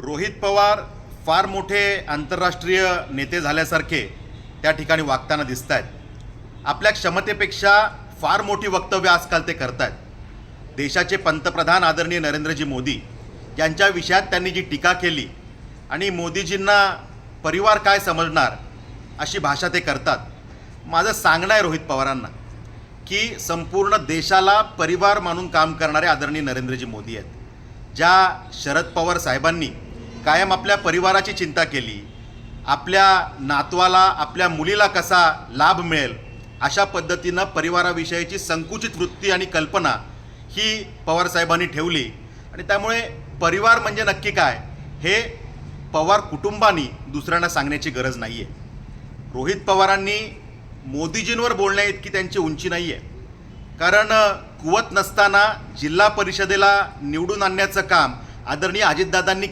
रोहित पवार फार मोठे आंतरराष्ट्रीय नेते झाल्यासारखे त्या ठिकाणी वागताना दिसत आहेत आपल्या क्षमतेपेक्षा फार मोठी वक्तव्य आजकाल ते करत आहेत देशाचे पंतप्रधान आदरणीय नरेंद्रजी मोदी यांच्या विषयात त्यांनी जी टीका केली आणि मोदीजींना परिवार काय समजणार अशी भाषा ते करतात. माझं सांगणं आहे रोहित पवारांना की संपूर्ण देशाला परिवार मानून काम करणारे आदरणीय नरेंद्रजी मोदी आहेत. ज्या शरद पवार साहेबांनी कायम आपल्या परिवाराची चिंता केली. आपल्या नातवाला आपल्या मुलीला कसा लाभ मिळेल अशा पद्धतीनं परिवाराविषयीची संकुचित वृत्ती आणि कल्पना ही पवार साहेबांनी ठेवली. आणि त्यामुळे परिवार म्हणजे नक्की काय हे पवार कुटुंबानी दुसऱ्यांना सांगण्याची गरज नाही आहे रोहित पवारांनी मोदीजींवर बोलण्या इतकी त्यांची उंची नाही आहे कारण कुवत नसताना जिल्हा परिषदेला निवडून आणण्याचं काम आदरणीय अजितदादांनी केलं.